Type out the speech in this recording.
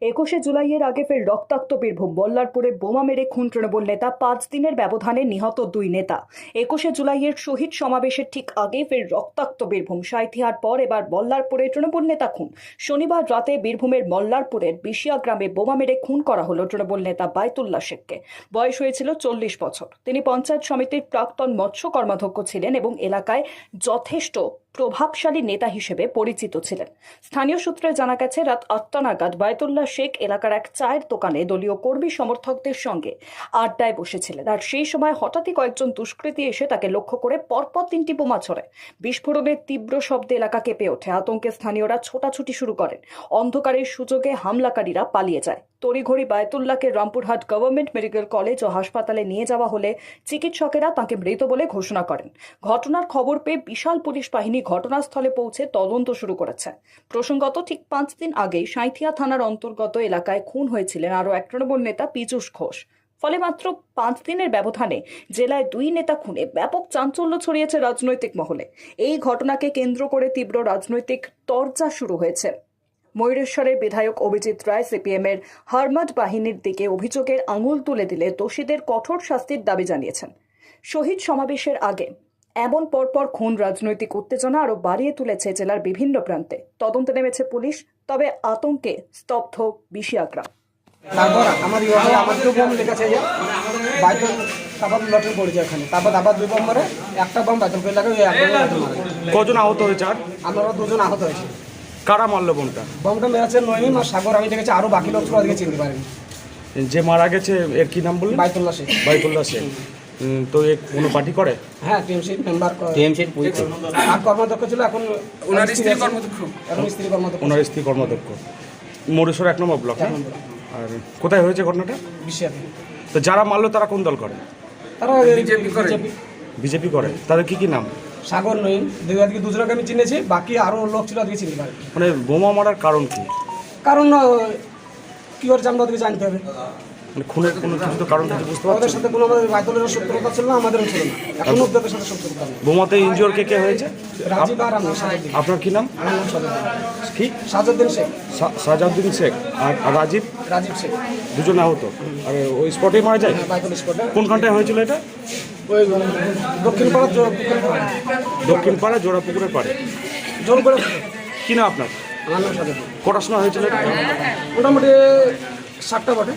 একুশে জুলাইয়ের আগে ফের রক্তাক্ত বীরভূম। বল্লারপুরে বোমা মেরে খুন তৃণমূল নেতা, পাঁচ দিনের ব্যবধানে নিহত দুই নেতা। একুশে জুলাইয়ের শহীদ সমাবেশের ঠিক আগে ফের রক্তাক্ত বীরভূম। সাঁইথিয়ার পর এবার বল্লারপুরে তৃণমূল নেতা খুন। শনিবার রাতে বীরভূমের মল্লারপুরের বিশিয়া গ্রামে বোমা মেরে খুন করা হলো তৃণমূল নেতা বায়তুল্লাহ শেখকে। বয়স হয়েছিল চল্লিশ বছর। তিনি পঞ্চায়েত সমিতির প্রাক্তন মৎস্য কর্মাধ্যক্ষ ছিলেন এবং এলাকায় যথেষ্ট প্রভাবশালী নেতা হিসেবে পরিচিত ছিলেন। স্থানীয় সূত্রে জানা গেছে, রাত আটটা নাগাদ বায়তুল্লাহ শেখ এলাকার এক চায়ের দোকানে দলীয় কর্মী সমর্থকদের সঙ্গে আড্ডায় বসেছিলেন। আর সেই সময় হঠাৎই কয়েকজন দুষ্কৃতী এসে তাকে লক্ষ্য করে পরপর তিনটি বোমা ছড়ে বিস্ফোরণের তীব্র শব্দে এলাকা কেঁপে ওঠে। আতঙ্কে স্থানীয়রা ছোটাছুটি শুরু করেন। অন্ধকারের সুযোগে হামলাকারীরা পালিয়ে যায়। তড়িঘড়ি বায়তুল্লাহকে রামপুরহাট গভর্নমেন্ট মেডিকেল কলেজ ও হাসপাতালে নিয়ে যাওয়া হলে চিকিৎসকেরা তাকে মৃত বলে ঘোষণা করেন। ঘটনার খবর পেয়ে বিশাল পুলিশ বাহিনী ঘটনাস্থলে পৌঁছে তদন্ত শুরু করেছে। প্রসঙ্গত ঠিক পাঁচ দিন আগেই সাঁইথিয়া থানার অন্তর্গত এলাকায় খুন হয়েছিলেন আরও এক তৃণমূল নেতা পীযূষ ঘোষ। ফলে মাত্র পাঁচ দিনের ব্যবধানে জেলায় দুই নেতা খুনে ব্যাপক চাঞ্চল্য ছড়িয়েছে রাজনৈতিক মহলে। এই ঘটনাকে কেন্দ্র করে তীব্র রাজনৈতিক তরজা শুরু হয়েছে। ময়ূরেশ্বরের বিধায়ক অভিজিৎ রায় সিপিএম এর হারমাট বাহিনীর দিকে অভিযোগের আঙুল তুলে দিলে দোষীদের কঠোর শাস্তির দাবি জানিয়েছেন। শহীদ সমাবেশের আগে এমন পরপর খুন রাজনৈতিক উত্তেজনা আরও বাড়িয়ে তুলেছে জেলার বিভিন্ন প্রান্তে। তদন্তে নেমেছে পুলিশ তবে আতঙ্কে স্তব্ধ বিশিয়াগ্রাম। তারপর আমার ইয়ে আমাদেরও বোম লেগেছে যে তারপর পড়েছে ওখানে তারপর আবার দুই বোম মারে একটা বোম বাইতল করে লাগে কজন আহত হয়েছে আর? আমরা দুজন আহত হয়েছে। কারা মারলো বোনটা বোমটা মেরেছে নহিম আর সাগর। আমি দেখেছি আরও বাকি লোক ওদিকে চিনতে পারেনি। যে মারা গেছে এর কি নাম বললেন? বাইতুল্লাহ শেখ। বাইতুল্লাহ শেখ। তো এ কোনো পার্টি করে? হ্যাঁ টিএমসি মেম্বার টিএমসির আর কর্মদক্ষ ছিল এখন ওনার স্ত্রী কর্মদক্ষ এখন স্ত্রী কর্মদক্ষ ওনার স্ত্রী কর্মাধ্যক্ষ। মরেশ্বর এক নম্বর ব্লক হ্যাঁ? আর কোথায় হয়েছে ঘটনাটা? বিশ্বের তো যারা মারলো তারা কোন দল করে? তারা বিজেপি করে। বিজেপি করে। তাদের কি কি নাম? সাগর দুই দিকে দুজনকে আমি চিনেছি বাকি আরও লোক ছিল আজকে চিনতে পারি মানে বোমা মারার কারণ কি? কারণ কি করছে আমরা ওদিকে জানতে হবে। মানে খুনের কোনো কিছু তো কারণ কিছু বুঝতে ওদের সাথে কোনো আমাদের বাইতলের শত্রুতা ছিল না আমাদেরও ছিল না। এখন অব্দি ওদের সাথে শত্রুতা নেই বোমাতে ইনজিওর কে কে হয়েছে? রাজীব আর আমি আপনার কি নাম? আমার নাম সাজাদ্দিন কি? সাজাদ্দিন শেখ। সা- সাজাউদ্দিন শেখ। আর আর রাজীব? রাজীব শেখ। দুজন আহত। আর ওই স্পটেই মারা যায়? বাইতল স্পটে কোনখানটায় হয়েছিল এটা? ওই দক্ষিণ পড়ে। দক্ষিণ পাড়া। জোড়া পুকুরের পাড়ে? জোর করে কি না আপনার? আমার নাম কটার সময় হয়েছিল এটা? মোটামুটি সাতটা বটে।